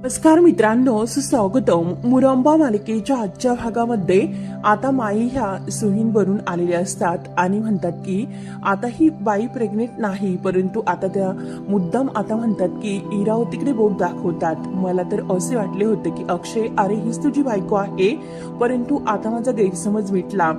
नमस्कार मित्रांनो सुस्वागतम. मुरंबा मालिकेच्या आजच्या भागामध्ये आता माई ह्या सुहीन आलेल्या असतात आणि म्हणतात की आता ही बाई प्रेग्नेंट नाही परंतु आता त्या मुद्दाम आता म्हणतात की इरावतीकडे बोट दाखवतात. मला तर असे वाटले होते की अक्षय अरे हीच तुझी बायको आहे परंतु आता माझा गैरसमज मिटला.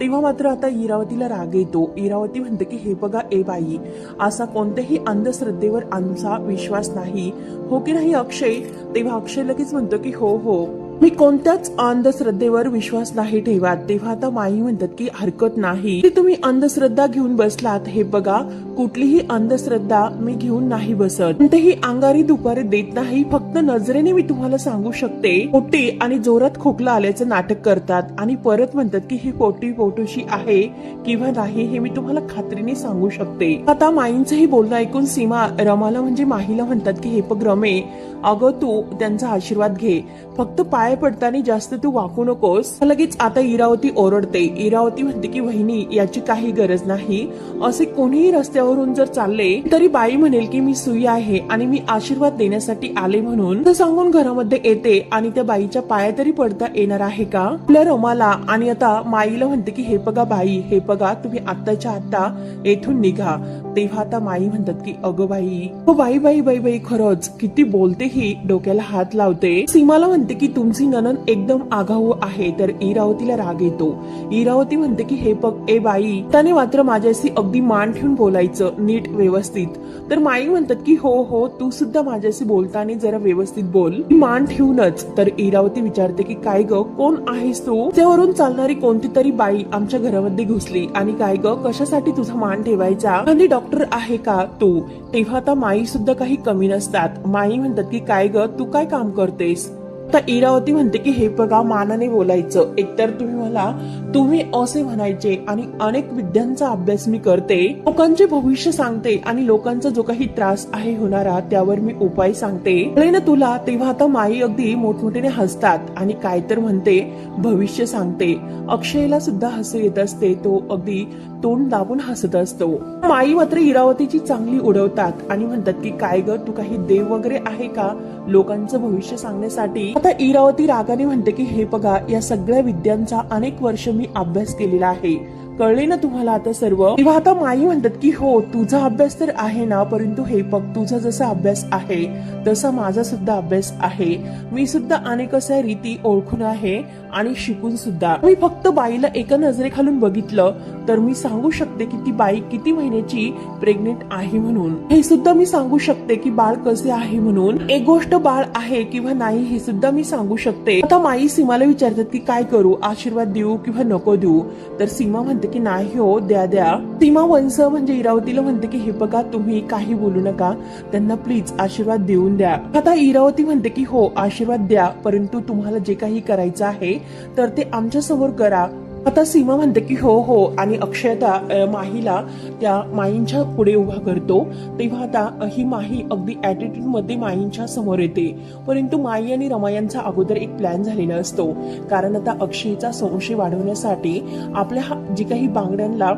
तेव्हा मात्र आता इरावतीला राग येतो. इरावती म्हणते की हे बघा ए बाई असा कोणत्याही अंधश्रद्धेवर आमचा विश्वास नाही. हो की नाही अक्षय? तेव्हा अक्षय लगेच म्हणतो की हो हो. मी कोणत्याच अंधश्रद्धेवर विश्वास नाही ठेवत. तेव्हा आता माई म्हणतात की हरकत नाही. तुम्ही अंधश्रद्धा घेऊन बसलात. हे बघा कुठलीही अंधश्रद्धा मी घेऊन नाही बसत. कोणतेही अंगारी दुपारी देत नाही. फक्त नजरेने मी तुम्हाला सांगू शकते पोटी आणि जोरात खोकला आल्याचं नाटक करतात. आणि परत म्हणतात की ही पोटी पोटोशी आहे किंवा नाही हे मी तुम्हाला खात्रीने सांगू शकते. आता माईंचंही बोलणं ऐकून सीमा रमाला म्हणजे माहीला म्हणतात की हे पग रमे. अगं तू त्यांचा आशीर्वाद घे. फक्त पाय पडताना जास्त तू वाकू नकोस. लगेच आता इरावती ओरडते. इरावती म्हणते की वहिनी याची काही गरज नाही. असे कोणीही रस्त्यावरून जर चालले तरी बाई म्हणेल की मी सुई आहे आणि मी आशीर्वाद देण्यासाठी आले म्हणून. तर सांगून घरामध्ये येते आणि त्या बाईच्या पाया तरी पडता येणार आहे का? आपल्या रमाला आणि आता माईला म्हणते की हे बघा बाई हे बघा तुम्ही आत्ताच्या आत्ता येथून निघा. तेव्हा आता माई म्हणतात की अगं बाई हो बाई बाई बाई बाई खरंच किती बोलते ही डोक्याला हात लावते. सीमाला म्हणते की तुमची ननन एकदम आगाऊ आहे तर इरावतीला राग येतो. इरावती म्हणते की हे बघ ए बाई त्याने मात्र माझ्याशी अगदी मान ठेवून बोलायचं नीट व्यवस्थित. तर माई म्हणतात की हो हो तू सुद्धा माझ्याशी बोलताना जरा व्यवस्थित बोल. मान ठेवूनच तर इरावती विचारते की काय ग कोण आहेस तू? त्यावरून चालणारी कोणती तरी बाई आमच्या घरामध्ये घुसली. आणि काय ग कशासाठी तुझा मान ठेवायचा? आणि डॉक्टर आहे का तू? तेव्हा आता माई सुद्धा काही कमी नसतात. माई म्हणतात की काय ग तू काय काम करतेस? तर इरावती म्हणते की हे बघा मानाने बोलायचं. एकतर तुम्ही मला तुम्ही असे म्हणायचे आणि अनेक विद्यांचा अभ्यास मी करते. लोकांचे भविष्य सांगते आणि लोकांचा जो काही त्रास आहे होणारा त्यावर मी उपाय सांगते. ना तुला? तेव्हा आता माई अगदी मोठमोठ्याने हसतात आणि काय तर म्हणते भविष्य सांगते. अक्षयला सुद्धा हसू येत असते. तो अगदी तोंड दाबून हसत असतो. माई मात्र इरावतीची चांगली उडवतात आणि म्हणतात की काय ग तू काही देव वगैरे आहे का लोकांचं भविष्य सांगण्यासाठी? आता इरावती रागाने म्हणते की हे बघा या सगळ्या विद्यांचा अनेक वर्ष मी अभ्यास केलेला आहे. कळले ना तुम्हाला आता सर्व? तेव्हा आता माई म्हणतात की हो तुझा अभ्यास तर आहे ना परंतु हे बघ तुझा जसा अभ्यास आहे तसा माझा सुद्धा अभ्यास आहे. मी सुद्धा अनेक अशा रीती ओळखून आहे आणि शिकून सुद्धा. मी फक्त बाईला एका नजरेखालून बघितलं तर मी सांगू शकते की ती बाई किती महिन्याची प्रेग्नेंट आहे म्हणून. हे सुद्धा मी सांगू शकते की बाळ कसे आहे म्हणून. एक गोष्ट बाळ आहे किंवा नाही हे सुद्धा मी सांगू शकते. आता माई सीमाला विचारतात की काय करू? आशीर्वाद देऊ किंवा नको देऊ? तर सीमा म्हणते की नाही हो द्या द्या. सीमा वंश म्हणजे इरावतीला म्हणते की हे बघा तुम्ही काही बोलू नका. त्यांना प्लीज आशीर्वाद देऊन द्या. आता इरावती म्हणते की हो आशीर्वाद द्या परंतु तुम्हाला जे काही करायचं आहे तर ते आमच्यासमोर करा. आता सीमा म्हणते की हो हो. आणि अक्षयता अ, माहीला त्या माईंच्या पुढे उभा करतो. तेव्हा आता ही माही अगदी ॲटिट्यूडमध्ये माईंच्या समोर येते. परंतु माई आणि रमा यांचा अगोदर एक प्लॅन झालेला असतो. कारण आता अक्षयचा संशय वाढवण्यासाठी आपल्या हा- जी काही बांगड्यांना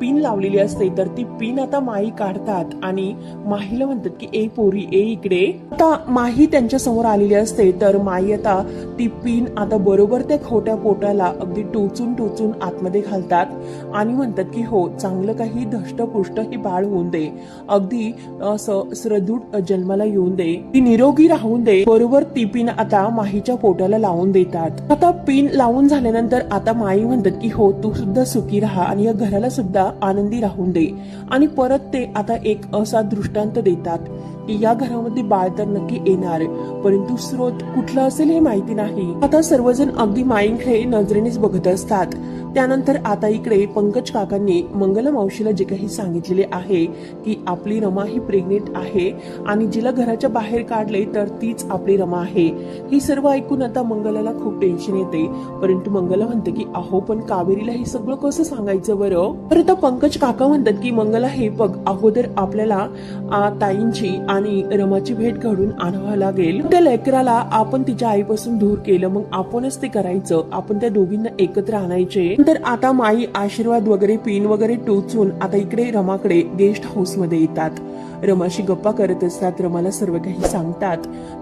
पिन लावलेली असते तर ती पिन आता माई काढतात. आणि माहीला म्हणतात की ए पोरी ए इकडे. आता माही त्यांच्यासमोर आलेली असते तर माई आता ती पिन आता बरोबर त्या खोट्या पोटाला अगदी टोचून टोचून आतमध्ये घालतात आणि म्हणतात की हो चांगलं काही धष्टपुष्ट ही बाळ होऊन दे. अगदी असं जन्माला येऊन दे. ती निरोगी राहून दे. बरोबर ती पिन आता माहीच्या पोटाला लावून देतात. आता पिन लावून झाल्यानंतर आता माई म्हणतात की हो तू सुद्धा सुखी राहा आणि या घराला सुद्धा आनंदी राहून दे. आणि परत ते आता एक असा दृष्टांत देतात. की या घरामध्ये बाळ तर नक्की येणार परंतु स्रोत कुठला असेल हे माहिती नाही. आता सर्वजण अगदी माईंकडे नजरेनेच बघत असतात. त्यानंतर आता इकडे पंकज काकांनी मंगला मावशीला जे काही सांगितलेले आहे की आपली रमा ही प्रेग्नेंट आहे आणि जिला घराच्या बाहेर काढले तर तीच आपली रमा आहे. ही सर्व ऐकून आता मंगलाला खूप टेन्शन येते. परंतु मंगला म्हणते की अहो पण कावेरीला हे सगळं कसं सांगायचं बरं? तर आता पंकज काका म्हणतात की मंगला हे बघ अगोदर आपल्याला ताईंची आणि रमाची भेट घडून आणावा लागेल. त्या लेकराला आपण तिच्या आईपासून दूर केलं मग आपणच ते करायचं. आपण त्या दोघींना एकत्र आणायचे. तर आता माई आशीर्वाद वगैरे पिन वगैरे टोचून आता इकडे रमाकडे गेस्ट हाऊसमध्ये येतात. रमाशी गप्पा करत असतात रमाला सर्व काही सांगतात.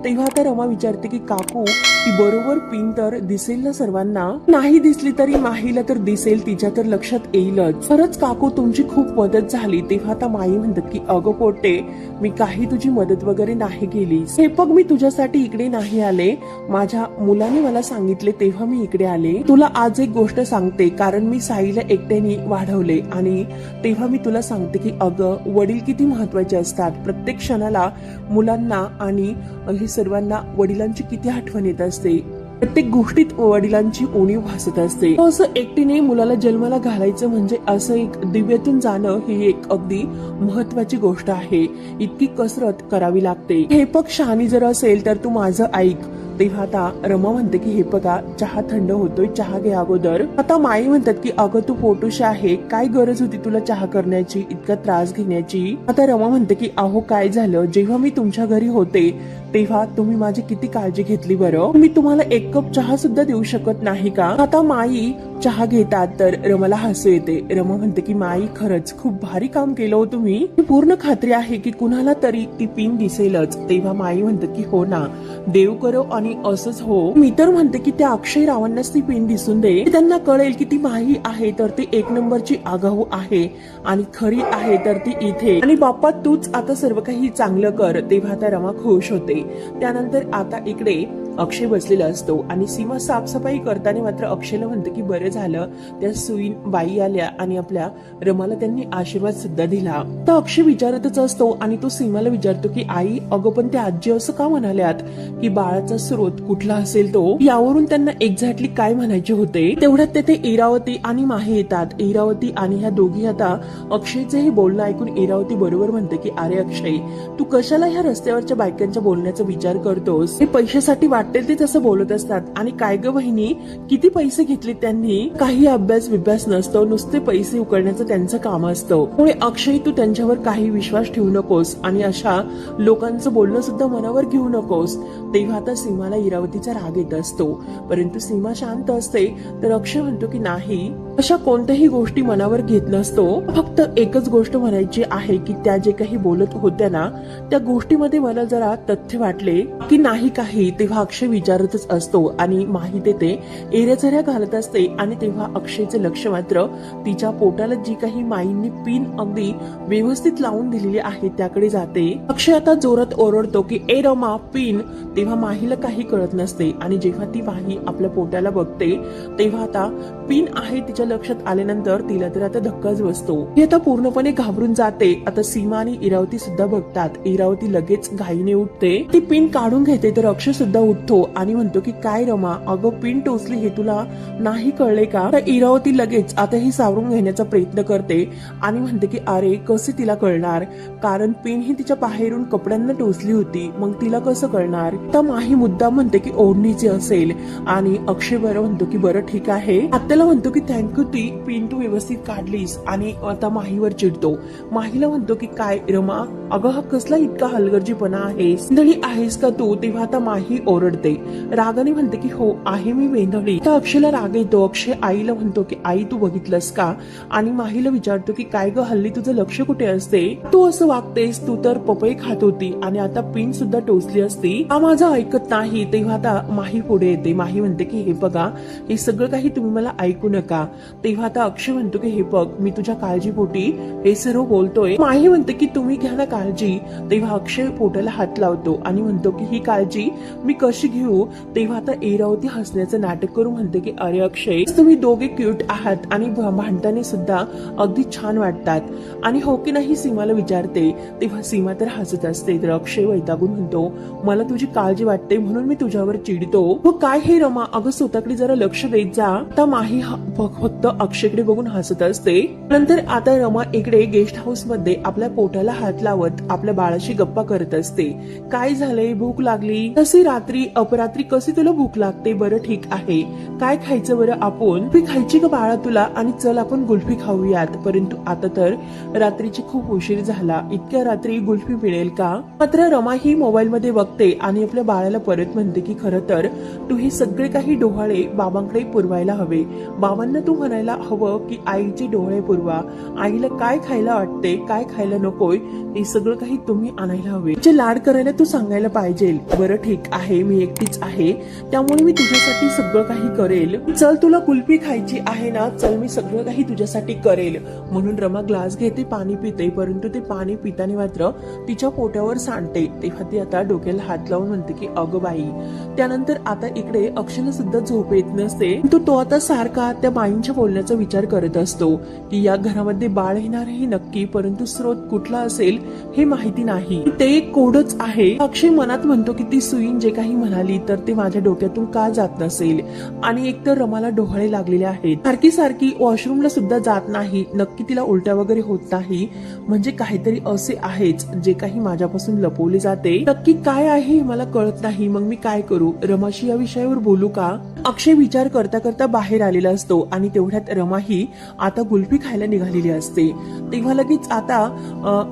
तेव्हा आता रमा विचारते की काकू ती बरोबर पिन तर दिसेल ना सर्वांना? नाही दिसली तरी माहीला तर दिसेल तिच्या तर लक्षात येईलच. खरंच काकू तुमची खूप मदत झाली. तेव्हा आता माई म्हणतात की अगं पोटे मी काही तुझी मदत वगैरे नाही केली. हे बघ मी तुझ्यासाठी इकडे नाही आले. माझ्या मुलाने मला सांगितले तेव्हा मी इकडे आले. तुला आज एक गोष्ट सांगते कारण मी साईला एकट्याने वाढवले आणि तेव्हा मी तुला सांगते की अगं वडील किती महत्त्वाचे असतात. प्रत्येक क्षणाला मुलांना आणि हे सर्वांना वडिलांची किती आठवण येत असते. प्रत्येक गोष्टीत वडिलांची उणीव भासत असते. असं एकटीने मुलाला जन्माला घालायचं म्हणजे असं एक दिव्यातून जाणं ही एक अगदी महत्वाची गोष्ट आहे. इतकी कसरत करावी लागते. हे पक्ष आणि जर असेल तर तू माझं ऐक. तेव्हा आता रमा म्हणते की हे बघा चहा थंड होतोय चहा घे अगोदर. आता माई म्हणतात की अगं तू फोटोशी आहे काय गरज होती तुला चहा करण्याची इतका त्रास घेण्याची? आता रमा म्हणते की अहो काय झालं? जेव्हा मी तुमच्या घरी होते तेव्हा तुम्ही माझी किती काळजी घेतली बरं? मी तुम्हाला एक कप चहा सुद्धा देऊ शकत नाही का? आता माई चहा घेतात तर रमाला हसू येते. रमा म्हणते की माई खरंच खूप भारी काम केलं हो तुम्ही. पूर्ण खात्री आहे की कुणाला तरी ती पिन दिसेलच. तेव्हा माई म्हणते की हो ना. देव करो आणि असंच हो. मी तर म्हणते की त्या अक्षय रावांनाच ती पिन दिसून दे. त्यांना कळेल की ती माही आहे तर ती एक नंबरची आगाऊ आहे आणि खरी आहे तर ती इथे. आणि बाप्पा तूच आता सर्व काही चांगलं कर. तेव्हा त्या रमा खुश होते. त्यानंतर आता इकडे अक्षय बसलेला असतो आणि सीमा साफसफाई करताना मात्र अक्षयला म्हणतं की बरं झालं. त्या सुईन बाई आल्या आणि आपल्या रमाला त्यांनी आशीर्वाद सुद्धा दिला. तर अक्षय विचारतच असतो आणि तो सीमाला विचारतो की आई अगं पण त्या आजी असं का म्हणाल्यात? की बाळाचा स्रोत कुठला असेल तो? यावरून त्यांना एक्झॅक्टली काय म्हणायचे होते तेवढ्यात तेथे इरावती आणि माही येतात. इरावती आणि ह्या दोघी आता अक्षयचे हे बोलणं ऐकून इरावती बरोबर म्हणते की अरे अक्षय तू कशाला ह्या रस्त्यावरच्या बायकांच्या बोलण्याचा विचार करतोस? हे पैशासाठी वाटेल ते तसं बोलत असतात. आणि काय ग वहिनी? किती पैसे घेतले त्यांनी? काही अभ्यास विभ्यास नसतो. नुसते पैसे उकळण्याचं त्यांचं काम असतं. त्यामुळे अक्षय तू त्यांच्यावर काही विश्वास ठेवू नकोस. आणि अशा लोकांचं बोलणं सुद्धा मनावर घेऊ नकोस. तेव्हा आता सीमाला इरावतीचा राग येत असतो. परंतु सीमा शांत असते. तर अक्षय म्हणतो की नाही अशा कोणत्याही गोष्टी मनावर घेत नसतो. फक्त एकच गोष्ट म्हणायची आहे की त्या जे काही बोलत होत्या ना त्या गोष्टीमध्ये मला जरा तथ्य वाटले की नाही काही. तेव्हा अक्षय विचारतच असतो आणि माहिती येते एरेझऱ्या घालत असते आणि तेव्हा अक्षयचं लक्ष मात्र तिच्या पोटाला जी काही माईंनी पिन अगदी व्यवस्थित लावून दिलेली आहे त्याकडे जाते. अक्षय आता जोरात ओरडतो की ए रमा पिन. तेव्हा माहीला काही कळत नसते आणि जेव्हा ती माही आपल्या पोटाला बघते तेव्हा आता पिन आहे तिच्या लक्षात आल्यानंतर तिला तर आता धक्काच बसतो. ती आता पूर्णपणे घाबरून जाते. आता सीमा आणि इरावती सुद्धा बघतात. इरावती लगेच घाईने उठते. ती पिन काढून घेते तर अक्षय सुद्धा उठतो. आणि म्हणतो की काय रमा अगं पिन टोचली हे तुला? नाही कळले का? तर इरावती लगेच आता ही सावरून घेण्याचा प्रयत्न करते आणि म्हणते की अरे कसे तिला कळणार? कारण पिन ही तिच्या बाहेरून कपड्यांना टोचली होती. मग तिला कसं कळणार? तर माही मुद्दा म्हणते की ओढणीची असेल. आणि अक्षय बरं म्हणतो की बरं ठीक आहे. आत्याला म्हणतो की थँक्यू ती पिन तू व्यवस्थित काढलीस. आणि आता माहीवर चिडतो. माहीला म्हणतो की काय रमा अगं हा कसला इतका हलगर्जीपणा आहे आहेस का तू? तेव्हा आता माही ओरड ओरडते रागाने म्हणते की हो आहे मी वेंधळी. तर अक्षयला राग येतो. अक्षय आईला म्हणतो की आई तू बघितलंस का? आणि माहीला विचारतो की काय ग हल्ली तुझं लक्ष कुठे असते? तू असं वागतेस तू तर पपई खात होती आणि आता पिन सुद्धा टोचली असती. हा माझा ऐकत नाही. तेव्हा आता माही पुढे येते. माही म्हणते की हे बघा हे सगळं काही तुम्ही मला ऐकू नका. तेव्हा आता अक्षय म्हणतो की हे बघ मी तुझ्या काळजीपोटी हे सर्व बोलतोय. माही म्हणते की तुम्ही घ्या ना काळजी. तेव्हा अक्षय पोटाला हात लावतो आणि म्हणतो की ही काळजी मी कशी घेऊ तेव्हा आता एरावती हसण्याचं नाटक करू म्हणते की अरे अक्षय तुम्ही दोघे क्यूट आहात आणि भांडताना सुद्धा अगदी छान वाटतात. आणि हो की नाही सीमाला विचारते. तेव्हा सीमा तर हसत असते. तर अक्षय वैतागून म्हणतो मला तुझी काळजी वाटते म्हणून मी तुझ्यावर चिडतो. व काय हे रमा? अगं स्वतःकडे जरा लक्ष देत जा. आता माही फक्त अक्षयकडे बघून हसत असते. नंतर आता रमा इकडे गेस्ट हाऊसमध्ये आपल्या पोटाला हात लावत आपल्या बाळाशी गप्पा करत असते. काय झालंय? भूक लागली? तसे रात्री अपरात्री कसे तुला भूक लागते? बरं ठीक आहे. काय खायचं बरं आपण? कुल्फी खायची का बाळा तुला? आणि चल आपण गुल्फी खाऊयात. परंतु आता तर रात्रीची खूप उशीर झाला. इतक्या रात्री गुल्फी मिळेल का? मात्र रमा ही मोबाईल मध्ये बघते आणि आपल्या बाळाला परत म्हणते की खरं तर तू हे सगळे काही डोहाळे बाबांकडे पुरवायला हवे. बाबांना तू म्हणायला हवं की आईचे डोळे पुरवा. आईला काय खायला वाटते? काय खायला नकोय? हे सगळं काही तुम्ही आणायला हवे. जे लाड करायला तू सांगायला पाहिजे. बरं ठीक आहे. मी एकटीच आहे. त्यामुळे मी तुझ्यासाठी सगळं काही करेल. चल तुला कुल्फी खायची आहे ना? चल मी सगळं काही तुझ्यासाठी करेल. म्हणून रमा ग्लास घेते पाणी पिते परंतु ते पाणी पिताने मात्र तिच्या पोटावर सांडते. तेव्हा ती आता डोक्याला हात लावून म्हणते की अगं बाई. त्यानंतर आता इकडे अक्षयला सुद्धा झोप येत नसते. तो तो आता सारखा त्या बाईंच्या बोलण्याचा विचार करत असतो. की या घरामध्ये बाळ येणार हे नक्की परंतु स्रोत कुठला असेल हे माहिती नाही. ते एक कोडच आहे. अक्षय मनात म्हणतो की ती सुईन जे काही म्हणाली तर ते माझ्या डोक्यातून का जात नसेल? आणि एकतर रमाला डोहाळे लागलेले आहेत. सारखी सारखी वॉशरूमला सुद्धा जात नाही. नक्की तिला उलट्या वगैरे होत नाही. म्हणजे काहीतरी असे आहेच जे काही माझ्यापासून लपवले जाते. नक्की काय आहे मला कळत नाही. मग मी काय करू? रमाशी या विषयावर बोलू का? अक्षय विचार करता करता बाहेर आलेला असतो आणि तेवढ्यात रमा ही आता गुल्फी खायला निघालेली असते. तेव्हा लगेच आता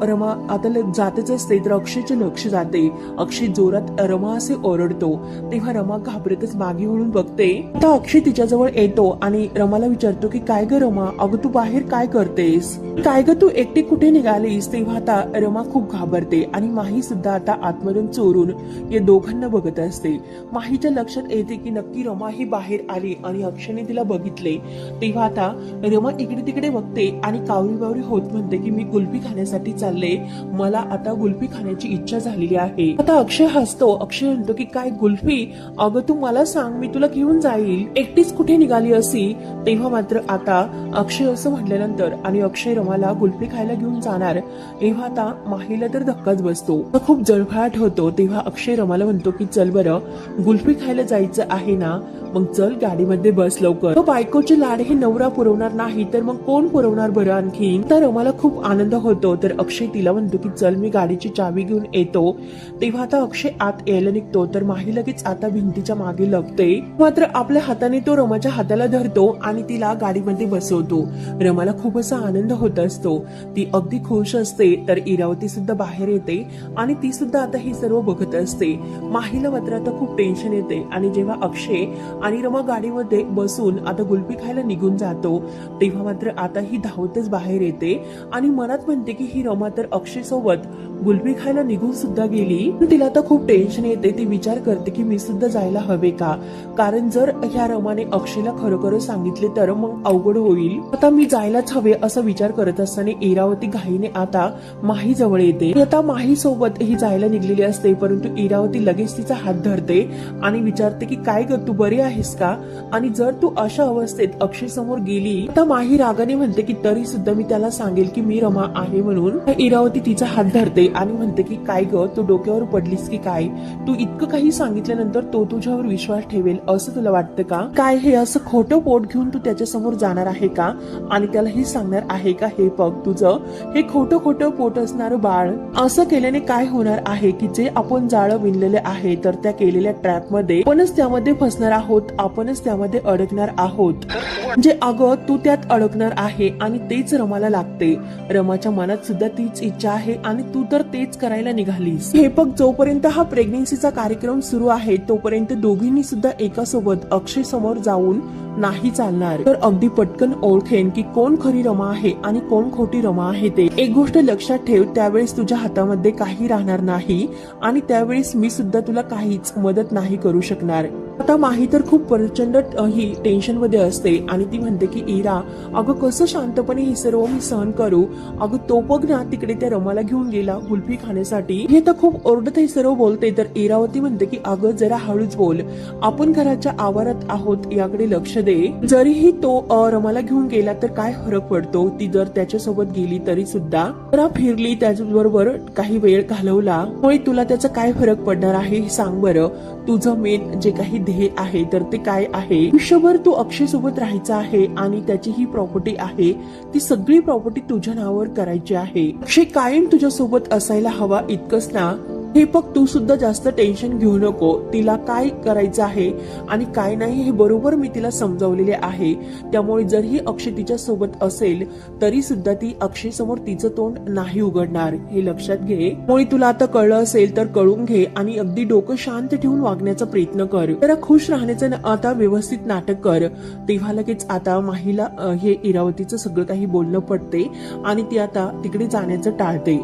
रमा आता जातच असते तर अक्षयचे लक्ष जाते. अक्षय जोरात रमा असे ओरडतो. येतो. तेव्हा रमा घाबरतच मागे वळून बघते. आता अक्षय तिच्याजवळ येतो आणि रमाला विचारतो की काय ग रमा? अगं तू बाहेर काय करतेस? काय ग तू एकटी कुठे निघालीस? तेव्हा आता रमा खूप घाबरते आणि माही सुद्धा आता आतमधून चोरून या दोघांना बघत असते. माहीच्या लक्षात येते की नक्की रमा ही बाहेर आली आणि अक्षयने तिला बघितले. तेव्हा आता रमा इकडे तिकडे बघते आणि कावरी बावरी होत म्हणते की मी गुलपी खाण्यासाठी चालले. मला आता गुलपी खाण्याची इच्छा झालेली आहे. आता अक्षय हसतो. अक्षय म्हणतो की काय कुल्फी अगं तू मला सांग मी तुला घेऊन जाईल. एकटीच कुठे निघाली असी? तेव्हा मात्र आता अक्षय असं म्हटल्यानंतर आणि अक्षय रमाला कुल्फी खायला घेऊन जाणार तेव्हा आता माहीला तर धक्काच बसतो. खूप जळफळाट होतो तेव्हा अक्षय रमाला म्हणतो की चल बरं गुल्फी खायला जायचं आहे ना? मग चल गाडीमध्ये बस लवकर. तो बायकोचे लाड हे नवरा पुरवणार नाही तर मग कोण पुरवणार बरं आणखीन? तर रमाला खूप आनंद होतो तर अक्षय तिला म्हणतो की चल मी गाडीची चावी घेऊन येतो. तेव्हा आता अक्षय आत यायला निघतो तर माही लगेच आता भिंतीच्या मागे लगते मात्र आपल्या हाताने तो रमाच्या हाताला धरतो आणि तिला गाडीमध्ये बसवतो. रमाला खूप असा आनंद होत असतो. ती अगदी खुश असते तर इरावती सुद्धा बाहेर येते आणि ती सुद्धा आता हे सर्व बघत असते. माहीला मात्र आता खूप टेन्शन येते आणि जेव्हा अक्षय आणि रमा गाडीमध्ये बसून आता गुलपी खायला निघून जातो तेव्हा मात्र आता ही धावतच बाहेर येते आणि मनात म्हणते की ही रमा तर अक्षय सोबत गुलबी खायला निघून सुद्धा गेली. तर तिला तर खूप टेन्शन येते. ती विचार करते की मी सुद्धा जायला हवे का? कारण जर ह्या रमाने अक्षयला खरोखर सांगितले तर मग अवघड होईल. आता मी जायलाच हवे असा विचार करत असताना इरावती घाईने आता माही जवळ येते. आता माही सोबत ही जायला निघलेली असते परंतु इरावती लगेच तिचा हात धरते आणि विचारते की काय ग तू बरी आहेस का? आणि जर तू अशा अवस्थेत अक्षय समोर गेली तर माही रागाने म्हणते की तरी सुद्धा मी त्याला सांगेल की मी रमा आहे म्हणून. इरावती तिचा हात धरते. आणि म्हणते की काय ग तू डोक्यावर पडलीस की काय? तू इतकं काही सांगितल्यानंतर तो तुझ्यावर विश्वास ठेवेल असं तुला वाटतं का? काय हे असं खोटं पोट घेऊन तू त्याच्यासमोर जाणार आहे का? आणि त्याला हे सांगणार आहे का हे बघ तुझं? हे खोटं खोटं पोट असणार बाळ असं केल्याने काय होणार आहे की जे आपण जाळं विणलेले आहे तर त्या केलेल्या ट्रॅपमध्ये आपणच त्यामध्ये फसणार आहोत आपणच त्यामध्ये अडकणार आहोत. जे अगं तू त्यात अडकणार आहे आणि तेच रमाला लागते. रमाच्या मनात सुद्धा तीच इच्छा आहे आणि तू तर तेच करायला निघालीस. हे बघ जोपर्यंत हा प्रेग्नेन्सीचा कार्यक्रम सुरू आहे तोपर्यंत दोघींनी सुद्धा एका सोबत अक्षय समोर जाऊन नाही चालणार. तर अगदी पटकन ओळखेन की कोण खरी रमा आहे आणि कोण खोटी रमा आहे ते. एक गोष्ट लक्षात ठेव त्यावेळेस तुझ्या हातामध्ये काही राहणार नाही आणि त्यावेळेस मी सुद्धा तुला काहीच मदत नाही करू शकणार. आता माही तर खूप प्रचंड ही टेन्शनमध्ये असते आणि ती म्हणते की इरा अगं कसं शांतपणे हे सर्व मी सहन करू? अगं तो बघ ना तिकडे त्या रमाला घेऊन गेला कुल्फी खाण्यासाठी. हे तर खूप ओरडत हे सर्व बोलते तर इरावती म्हणते की अगं जरा हळूच बोल. आपण घराच्या आवारात आहोत याकडे लक्ष दे. जरीही तो रमाला घेऊन गेला तर काय फरक पडतो? ती जर त्याच्यासोबत गेली तरी सुद्धा. जरा फिरली त्याचबरोबर काही वेळ घालवला. होय तुला त्याचा काय फरक पडणार आहे हे सांग बरं. तुझं मेन जे काही ध्येय आहे तर ते काय आहे? आयुष्यभर तू अक्षय सोबत राहायचं आहे आणि त्याची ही प्रॉपर्टी आहे. ती सगळी प्रॉपर्टी तुझ्या नावावर करायची आहे. अक्षय कायम तुझ्या सोबत असायला हवा इतकंच ना? हे बघ तू सुद्धा जास्त टेन्शन घेऊ नको. तिला काय करायचं आहे आणि काय नाही हे बरोबर मी तिला समजावलेले आहे. त्यामुळे जरी अक्षय तिच्या सोबत असेल तरी सुद्धा ती अक्षय समोर तिचं तोंड नाही उघडणार. हे लक्षात घे. मुळे तुला आता कळलं असेल तर कळून घे आणि अगदी डोकं शांत ठेवून वागण्याचा प्रयत्न कर. जरा खुश राहण्याचं आता व्यवस्थित नाटक कर. तेव्हा लगेच आता माहीला हे इरावतीचं सगळं काही बोलणं पडते आणि ती आता तिकडे जाण्याचं टाळते.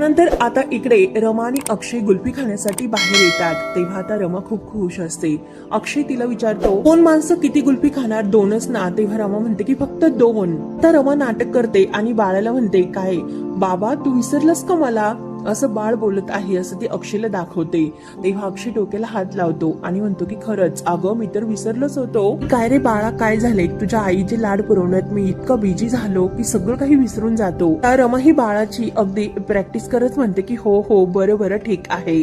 त्यानंतर आता इकडे रमा आणि अक्षय गुल्फी खाण्यासाठी बाहेर येतात. तेव्हा आता रमा खूप खुश असते. अक्षय तिला विचारतो कोण माणसं किती गुल्फी खाणार? दोनच ना. तेव्हा रमा म्हणते की फक्त दोन. तर रमा नाटक करते आणि बाळाला म्हणते काय? बाबा तू विसरलंस का मला? असं बाळ बोलत आहे असं ती अक्षयला दाखवते. तेव्हा अक्षय डोक्याला हात लावतो आणि म्हणतो की खरंच अगं मी तर विसरलोच होतो. काय रे बाळा काय झाले तुझ्या आईचे लाड पुरवण्यात मी इतकं बिझी झालो की सगळं काही विसरून जातो. रमा ही बाळाची अगदी प्रॅक्टिस करत म्हणते की हो हो बरं बरं ठीक आहे.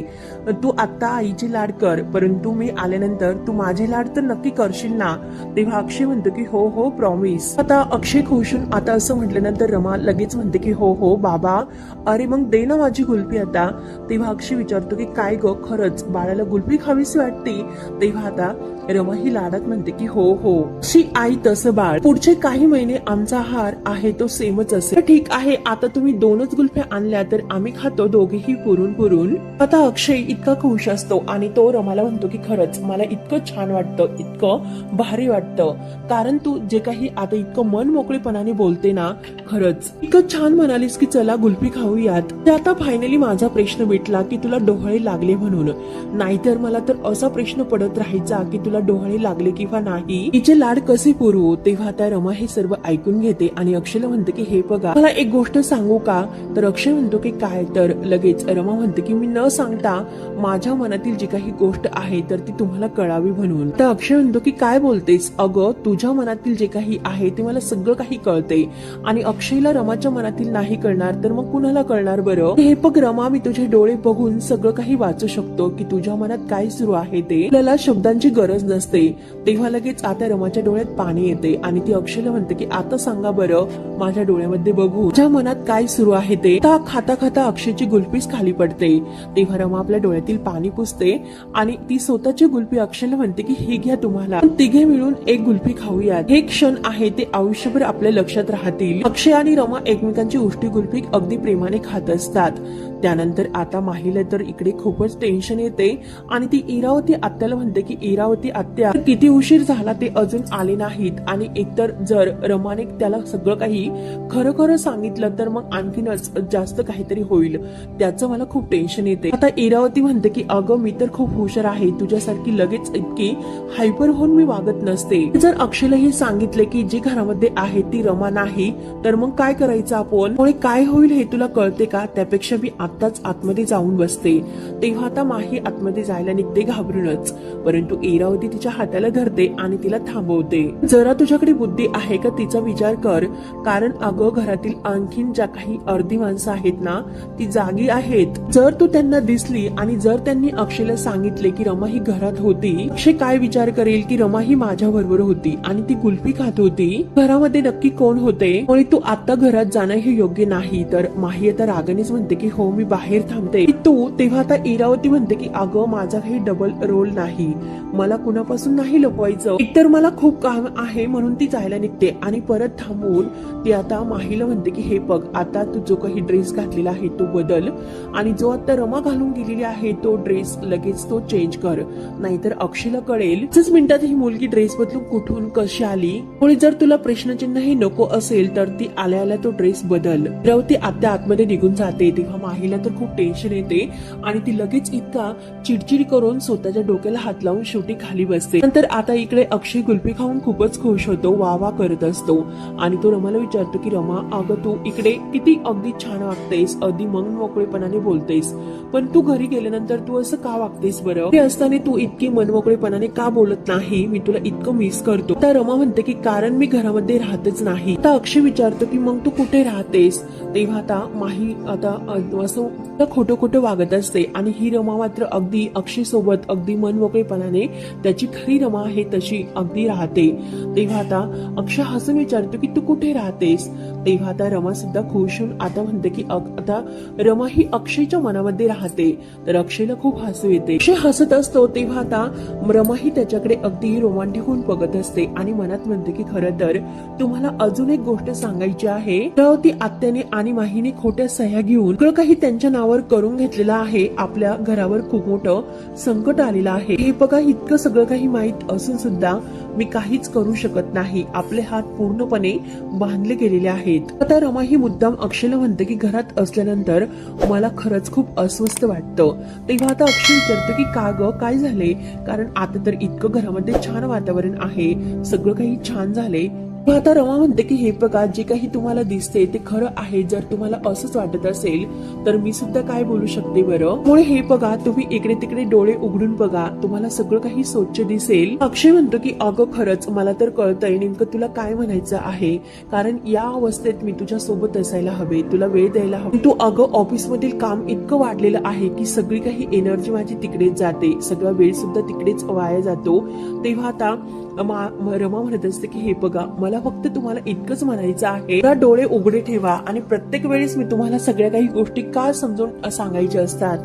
तू आता आईची लाड कर परंतु मी आल्यानंतर तू माझे लाड तर नक्की करशील ना? तेव्हा अक्षय म्हणतो की हो हो प्रॉमिस आता अक्षय खुशून आता असं म्हटल्यानंतर रमा लगेच म्हणते की हो हो बाबा. अरे मग दे ना माझी गुल्फी आता तेव्हा अक्षय विचारतो की काय ग खरंच बाळाला गुलपी खावीशी वाटते? तेव्हा आता रमा ही लाडात म्हणते की हो हो. शी आई तसं बाळ. पुढचे काही महिने आमचा हार आहे तो सेमच असेल. ठीक आहे आता तुम्ही दोनच गुल्फ्या आणल्या तर आम्ही खातो दोघेही पुरून पुरून. आता अक्षय इतका खुश असतो आणि तो रमाला म्हणतो की खरंच मला इतकं छान वाटतं इतकं भारी वाटतं. कारण तू जे काही आता इतकं मन मोकळेपणाने बोलते ना खरंच. इतकं छान म्हणालीस की चला गुल्फी खाऊयात ते आता फायनली माझा प्रश्न मिटला की तुला डोहळे लागले म्हणून. नाहीतर मला तर असा प्रश्न पडत राहायचा की तुला डोळे लागले किंवा नाही तिचे लाड कसे पुरवू तेव्हा त्या रमा हे सर्व ऐकून घेते आणि अक्षयला म्हणते की हे बघा मला एक गोष्ट सांगू का? तर अक्षय म्हणतो की काय? तर लगेच रमा म्हणते की मी न सांगता माझ्या मनातील जी काही गोष्ट आहे तर ती तुम्हाला कळावी म्हणून. तर अक्षय म्हणतो की काय बोलतेस? अगं तुझ्या मनातील जे काही आहे ते मला सगळं काही कळते आणि अक्षयला रमाच्या मनातील नाही कळणार तर मग कुणाला कळणार बरं? हे बघ रमा मी तुझे डोळे बघून सगळं काही वाचू शकतो की तुझ्या मनात काय सुरू आहे ते आपल्याला शब्दांची गरज नसते. तेव्हा लगेच आता रमाच्या डोळ्यात पाणी येते आणि ती अक्षयला म्हणते की आता सांगा बरं माझ्या डोळ्यामध्ये बघू. तुझ्या मनात काय सुरू आहे ते? आता खाता खाता अक्षयची गुलपीच खाली पडते. तेव्हा रमा आपल्या डोळ्यातील पाणी पुसते आणि ती स्वतःची गुलपी अक्षयला म्हणते की हे घ्या तुम्हाला. तिघे मिळून एक गुलपी खाऊयात. हे क्षण आहे ते आयुष्यभर आपल्या लक्षात राहतील. अक्षय आणि रमा एकमेकांची उष्टी गुलपी अगदी प्रेमाने खात असतात. त्यानंतर आता माहीला तर इकडे खूपच टेन्शन येते आणि ती इरावती आत्याला म्हणते की इरावती आत्या किती उशीर झाला ते अजून आले नाहीत. आणि एकतर जर रमाने त्याला सगळं काही खरं खरं सांगितलं तर मग आणखीनच जास्त काहीतरी होईल. त्याचं मला खूप टेन्शन येते. आता इरावती म्हणते की अगं मी तर खूप हुशार आहे. तुझ्यासारखी लगेच इतकी हायपर होऊन मी वागत नसते. जर अक्षयला हे सांगितले की जी घरामध्ये आहे ती रमा नाही तर मग काय करायचं आपण? काय होईल हे तुला कळते का? त्यापेक्षा मी आत्ताच आतमध्ये जाऊन बसते. तेव्हा आता माही आतमध्ये जायला निघते घाबरूनच. परंतु एरावती तिच्या हाताला धरते आणि तिला थांबवते. जरा तुझ्याकडे बुद्धी आहे का तिचा विचार कर. कारण अगं घरातील आणखीन ज्या काही अर्धी माणसं आहेत ना ती जागी आहेत. जर तू त्यांना दिसली आणि जर त्यांनी अक्षयला सांगितले की रमा ही घरात होती अक्षय काय विचार करेल की रमा ही माझ्या बरोबर होती आणि ती कुल्फी खात होती? घरामध्ये नक्की कोण होते? म्हणजे तू आता घरात जाणं हे योग्य नाही. तर माही आता रागानेच म्हणते की हो मी बाहेर थांबते. तू तेव्हा आता इरावती म्हणते की अगं माझा काही डबल रोल नाही. मला कुणापासून नाही लपवायचं? एकतर मला खूप काम आहे म्हणून ती जायला निघते. आणि परत थांबून ती आता माहीला म्हणते की हे बघ आता तू जो काही ड्रेस घातलेला आहे तो बदल. आणि जो आता रमा घालून गेलेली आहे तो ड्रेस लगेच तो चेंज कर. नाहीतर अक्षयला कळेल. पाचच मिनिटात ही मुलगी ड्रेस बदलून कुठून कशी आली? मुळे जर तुला प्रश्नचिन्ह हे नको असेल तर ती आल्या आल्या तो ड्रेस बदल. रवती आत्या आतमध्ये निघून जाते. तेव्हा माहीला तर खूप टेन्शन येते. आणि ती लगेच इतका चिडचिड करून स्वतःच्या डोक्याला हात लावून शेवटी खाली बसते. नंतर आता इकडे अक्षय कुल्फी खाऊन खूपच खुश होतो वा वा करत असतो. आणि तो रमाला विचारतो की रमा अगं तू इकडे किती अगदी छान वागतेस अगदी मन मोकळेपणाने बोलतेस. पण तू घरी गेल्यानंतर तू असं का वागतेस बरं? ते असताना तू इतकी मनमोकळेपणाने का बोलत नाही? मी तुला इतकं मिस करतो. तर रमा म्हणते की कारण मी घरामध्ये राहतच नाही. आता अक्षय विचारतो की मग तू कुठे राहतेस? तेव्हा आता माही आता असो तर खोटं खोटं वागत असते. आणि ही रमा मात्र अगदी अक्षय सोबत अगदी मनमोकळेपणाने त्याची खरी रमा आहे तशी अगदी राहते. तेव्हा आता अक्षय हसून विचारतो की तू कुठे राहतेस? तेव्हा आता रमा सुद्धा खुश होऊन आता म्हणते की आता रमा ही अक्षयच्या मनामध्ये राहते. तर अक्षयला खूप हसू येते. अक्षय हसत असतो तेव्हा आता रमा ही त्याच्याकडे अगदी रोमांटिक होऊन बघत असते. आणि मनात म्हणते की खरं तर तुम्हाला अजून एक गोष्ट सांगायची आहे. तर ती आत्याने आणि माहीने खोट्या सह्या घेऊन काही त्यांच्या नावावर करून घेतलेलं आहे. आपल्या घरावर खूप मोठं संकट आलेलं आहे. हे बघा इतकं सगळं काही माहीत असून सुद्धा मी काहीच करू शकत नाही. आपले हात पूर्णपणे बांधले गेलेले आहेत. आता रमा ही मुद्दाम अक्षयला म्हणते की घरात असल्यानंतर मला खरंच खूप अस्वस्थ वाटतं. तेव्हा आता अक्षय विचारतो की का ग? काय झाले कारण आता तर इतकं घरामध्ये छान वातावरण आहे. सगळं काही छान झाले आता रमा म्हणते की हे बघा जे काही तुम्हाला दिसते ते खरं आहे. जर तुम्हाला असंच वाटत असेल तर मी सुद्धा काय बोलू शकते बरं? मुळे हे बघा तुम्ही इकडे तिकडे डोळे उघडून बघा. तुम्हाला सगळं काही स्वच्छ दिसेल. अक्षय म्हणतो की अगं खरंच मला तर कळतंय नेमकं तुला काय म्हणायचं आहे. कारण या अवस्थेत मी तुझ्या सोबत असायला हवे तुला वेळ द्यायला हवी. तू अगं ऑफिस मधील काम इतकं वाढलेलं आहे की सगळी काही एनर्जी माझी तिकडेच जाते. सगळा वेळ सुद्धा तिकडेच वाया जातो. तेव्हा आता रमा म्हणत असते की हे बघा मला फक्त तुम्हाला इतकंच म्हणायचं आहे. का डोळे उघडे ठेवा आणि प्रत्येक वेळेस मी तुम्हाला सगळ्या काही गोष्टी का समजून सांगायच्या असतात.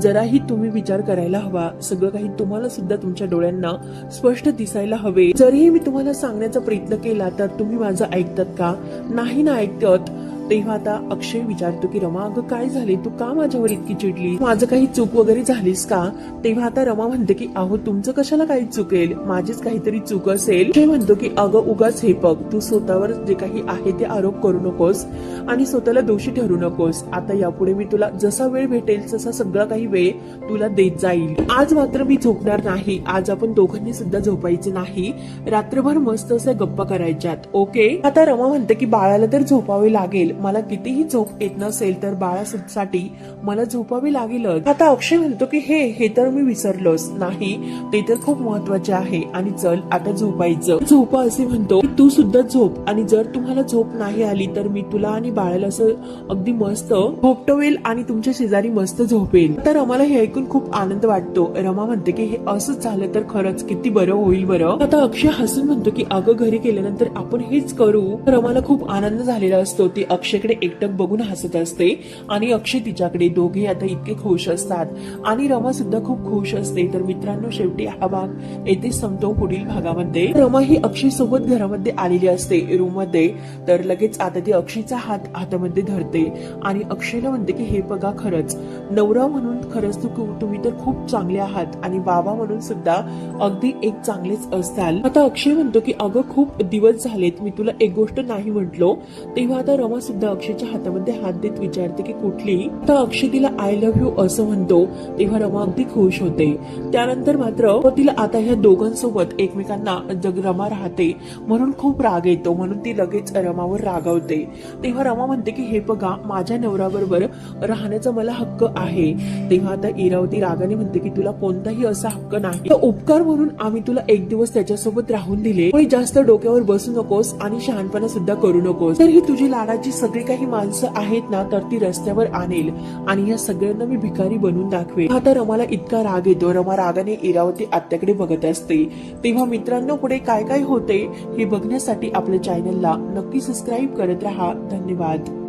जराही तुम्ही विचार करायला हवा. सगळं काही तुम्हाला सुद्धा तुमच्या डोळ्यांना स्पष्ट दिसायला हवे. जरीही मी तुम्हाला सांगण्याचा प्रयत्न केला तर तुम्ही माझं ऐकतात का? नाही ना ऐकत. तेव्हा आता अक्षय विचारतो की रमा अगं काय झाले तू का माझ्यावर इतकी चिडली माझं काही चूक वगैरे झालीस का? तेव्हा आता रमा म्हणते की अहो तुमचं कशाला काही चुकेल माझीच काहीतरी चूक असेल. अक्षय म्हणतो की अगं उगाच हे बघ तू स्वतःवर जे काही आहे ते आरोप करू नकोस आणि स्वतःला दोषी ठरू नकोस. आता यापुढे मी तुला जसा वेळ भेटेल तसा सगळा काही वेळ तुला देत जाईल. आज मात्र मी झोपणार नाही. आज आपण दोघांनी सुद्धा झोपायचे नाही. रात्रभर मस्त असे गप्पा करायच्यात. ओके आता रमा म्हणते की बाळाला तर झोपावे लागेल मला कितीही झोप येत नसेल तर बाळासाठी मला झोपावी लागेलच. आता अक्षय म्हणतो की हे हे तर मी विसरलोच. नाही ते तर खूप महत्त्वाचे आहे. आणि चल आता झोपायचं. झोपा असे म्हणतो तू सुद्धा झोप. आणि जर तुम्हाला झोप नाही आली तर मी तुला आणि बाळाला असं अगदी मस्त झोपटवेल आणि तुमच्या शेजारी मस्त झोपेल तर रमाला हे ऐकून खूप आनंद वाटतो. रमा म्हणते की हे असंच झालं तर खरंच किती बरं होईल बरं. आता अक्षय हसून म्हणतो की अगं घरी गेल्यानंतर आपण हेच करू. रमाला खूप आनंद झालेला असतो. ती अक्षयकडे एकटक बघून हसत असते. आणि अक्षय तिच्याकडे दोघे आता इतके खुश असतात. आणि रमा सुद्धा खूप खुश असते. तर मित्रांनो शेवटी हा भाग येथे संपतो पुढील भागामध्ये. रमा ही अक्षय सोबत घरामध्ये आलेली असते रूममध्ये. तर लगेच आता ती अक्षयचा हात हातामध्ये धरते. आणि अक्षयला म्हणते की हे बघा खरंच. नवरा म्हणून खरंच तू तुम्ही तर खूप चांगले आहात. आणि बाबा म्हणून सुद्धा अगदी एक चांगलेच असताल. आता अक्षय म्हणतो की अगं खूप दिवस झालेत. मी तुला एक गोष्ट नाही म्हंटलो. तेव्हा आता रमा सुद्धा अक्षयच्या हातामध्ये हात देत विचारते की कुठली? तर अक्षय तिला आय लव्ह यू असं म्हणतो. तेव्हा रमा अगदी खुश होते. त्यानंतर मात्र तिला आता ह्या दोघांसोबत एकमेकांना जग रमा राहते. म्हणून खूप राग येतो. म्हणून ती लगेच रमावर रागावते. तेव्हा रमा म्हणते की हे बघा माझ्या नवऱ्याबरोबर राहण्याचा मला हक्क आहे. तेव्हा आता इरावती रागाने म्हणते की तुला कोणताही असा हक्क नाही. तर उपकार म्हणून आम्ही तुला एक दिवस त्याच्यासोबत राहून दिले. जास्त डोक्यावर बसू नकोस आणि शहाणपणा सुद्धा करू नकोस. तर ही तुझी लाडाची सगळी काही माणसं आहेत ना तर ती रस्त्यावर आणेल. आणि या सगळ्यांना मी भिकारी बनवून दाखवेल आता रमाला इतका राग येतो. रमा रागाने इरावती आत्याकडे बघत असते. तेव्हा मित्रांनो पुढे काय काय होते हे बघण्यासाठी आपल्या चॅनलला नक्की सबस्क्राईब करत राहा. धन्यवाद.